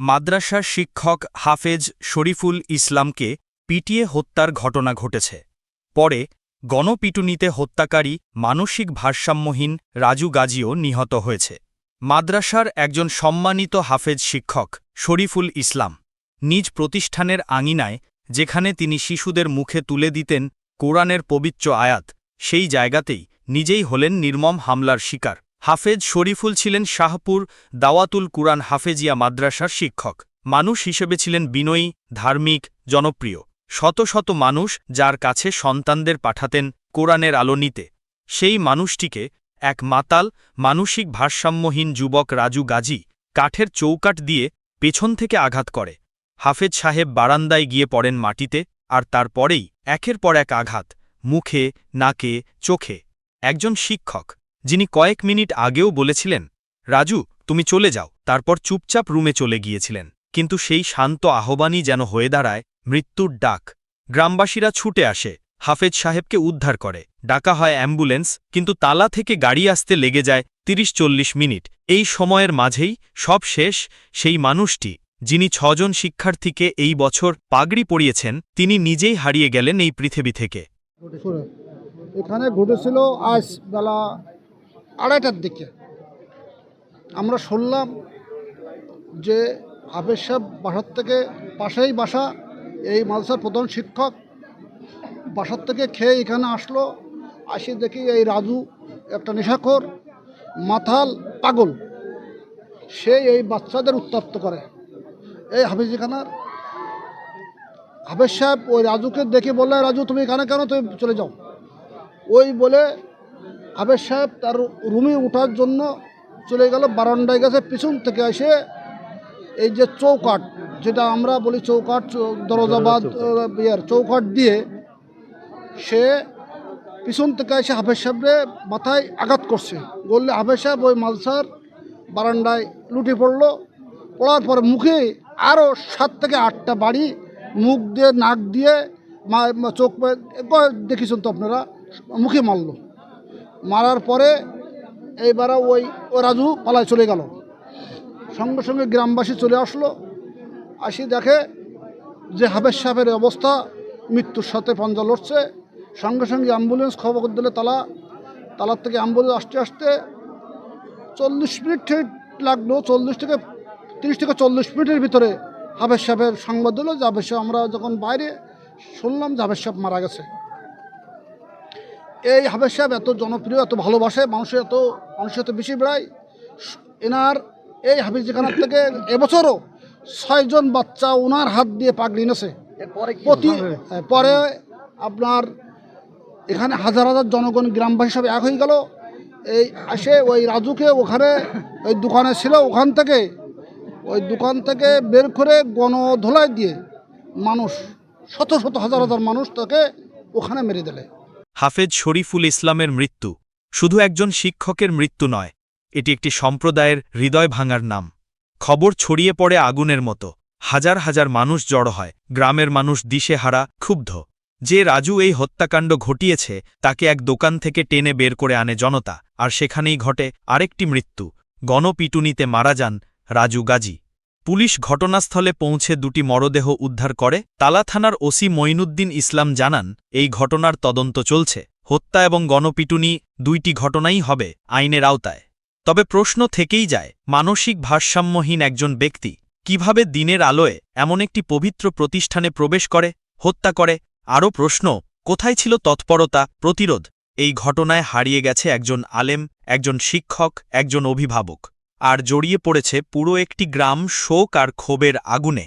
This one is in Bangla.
মাদ্রাসার শিক্ষক হাফেজ শরীফুল ইসলামকে পিটিয়ে হত্যার ঘটনা ঘটেছে। পরে গণপিটুনিতে হত্যাকারী মানসিক ভারসাম্যহীন রাজু গাজীও নিহত হয়েছে। মাদ্রাসার একজন সম্মানিত হাফেজ শিক্ষক শরীফুল ইসলাম নিজ প্রতিষ্ঠানের আঙিনায় যেখানে তিনি শিশুদের মুখে তুলে দিতেন কোরআনের পবিত্র আয়াত, সেই জায়গাতেই নিজেই হলেন নির্মম হামলার শিকার। হাফেজ শরীফুল ছিলেন শাহপুর দাওয়াতুল কুরআন হাফেজিয়া মাদ্রাসার শিক্ষক। মানুষ হিসেবে ছিলেন বিনয়ী, ধার্মিক, জনপ্রিয়। শত শত মানুষ যার কাছে সন্তানদের পাঠাতেন কোরআনের আলো নিতে। সেই মানুষটিকে এক মাতাল, মানসিক ভারসাম্যহীন যুবক রাজু গাজী কাঠের চৌকাট দিয়ে পেছন থেকে আঘাত করে। হাফেজ সাহেব বারান্দায় গিয়ে পড়েন মাটিতে আর তারপরেই একের পর এক আঘাত মুখে, নাকে, চোখে। একজন শিক্ষক যিনি কয়েক মিনিট আগেও বলেছিলেন, রাজু, তুমি চলে যাও। তারপর চুপচাপ রুমে চলে গিয়েছিলেন। কিন্তু সেই শান্ত আহ্বানই যেন হয়ে দাঁড়ায়, মৃত্যুর ডাক। গ্রামবাসীরা ছুটে আসে। হাফেজ সাহেবকে উদ্ধার করে। ডাকা হয় অ্যাম্বুলেন্স, কিন্তু তালা থেকে গাড়ি আসতে লেগে যায় তিরিশ চল্লিশ মিনিট। এই সময়ের মাঝেই সব শেষ, সেই মানুষটি, যিনি ছজন শিক্ষার্থীকে এই বছর পাগড়ি পরিয়েছেন, তিনি নিজেই হারিয়ে গেলেন এই পৃথিবী থেকে। এখানে ঘটেছিল আজ বেলা আড়াইটার দিকে। আমরা শুনলাম যে হাফেজ সাহেব বাসার থেকে পাশেই বাসা, এই মাদ্রাসার প্রধান শিক্ষক বাসার থেকে খেয়ে এখানে আসলো, আসি দেখি এই রাজু একটা নেশাখোর, মাথাল পাগল। সে এই বাচ্চাদের উত্তপ্ত করে। এই হাফিজিখানার হাফেজ সাহেব ওই রাজুকে দেখে বললে রাজু, তুমি এখানে কেন? তুমি চলে যাও। ওই বলে হাফেজ সাহেব তার রুমে ওঠার জন্য চলে গেল বারান্দায় গেছে পিছন থেকে এসে এই যে চৌকাট যেটা আমরা বলি চৌকাট দরজাবাদ ইয়ের চৌকাট দিয়ে সে পিছন থেকে এসে হাফেজ সাহেবরে মাথায় আঘাত করছে। বললে হাফেজ সাহেব ওই মালসার বারান্দায় লুটে পড়ল। পড়ার পরে মুখে আরও সাত থেকে আটটা বাড়ি মুখ দিয়ে নাক দিয়ে চোখ দেখেছেন তো আপনারা? মুখে মারলো। মারার পরে এইবার ওই ও রাজু পালায় চলে গেল। সঙ্গে সঙ্গে গ্রামবাসী চলে আসলো। আসি দেখে যে হাফেজ সাহেবের অবস্থা, মৃত্যুর সাথে পঞ্জা লড়ছে। সঙ্গে সঙ্গে অ্যাম্বুলেন্স খবর দিলে তালা, তালার থেকে অ্যাম্বুলেন্স আসতে আসতে চল্লিশ মিনিট ঠিক লাগল, চল্লিশ থেকে তিরিশ থেকে চল্লিশ মিনিটের ভিতরে হাফেজ সাহেবের সংবাদ দিল যে আমরা যখন বাইরে শুনলাম যে সাহেব মারা গেছে। এই হাফেজ সাহেব এত জনপ্রিয় এত ভালোবাসে মানুষের এত মানুষের এত বেশি বেড়ায় এনার এই হাফিজখানার থেকে এবছরও ছয়জন বাচ্চা ওনার হাত দিয়ে পাগড়ি নেছে প্রতি পরে আপনার এখানে হাজার হাজার জনগণ গ্রামবাসী সব এক হয়ে গেল। এই আসে ওই রাজুকে ওখানে ওই দোকানে ছিল ওখান থেকে ওই দোকান থেকে বের করে গণধোলাই দিয়ে মানুষ শত শত হাজার হাজার মানুষ তাকে ওখানে মেরে দিলে। হাফেজ শরীফুল ইসলামের মৃত্যু। শুধু একজন শিক্ষকের মৃত্যু নয়, এটি একটি সম্প্রদায়ের হৃদয় ভাঙার নাম। খবর ছড়িয়ে পড়ে আগুনের মতো। হাজার হাজার মানুষ জড়ো হয়, গ্রামের মানুষ দিশেহারা, ক্ষুব্ধ। যে রাজু এই হত্যাকাণ্ড ঘটিয়েছে, তাকে এক দোকান থেকে টেনে বের করে আনে জনতা, আর সেখানেই ঘটে আরেকটি মৃত্যু। গণপিটুনিতে মারা যান রাজু গাজী। পুলিশ ঘটনাস্থলে পৌঁছে দুটি মরদেহ উদ্ধার করে। তালা থানার ওসি মঈনুদ্দিন ইসলাম জানান, এই ঘটনার তদন্ত চলছে। হত্যা এবং গণপিটুনি দুইটি ঘটনাই হবে আইনের আওতায়। তবে প্রশ্ন থেকেই যায়, মানসিক ভারসাম্যহীন একজন ব্যক্তি কীভাবে দিনের আলোয় এমন একটি পবিত্র প্রতিষ্ঠানে প্রবেশ করে, হত্যা করে? আরও প্রশ্ন, কোথায় ছিল তৎপরতা, প্রতিরোধ? এই ঘটনায় হারিয়ে গেছে একজন আলেম, একজন শিক্ষক, একজন অভিভাবক। আর জড়িয়ে পড়েছে পুরো একটি গ্রাম শোক আর ক্ষোভের আগুনে।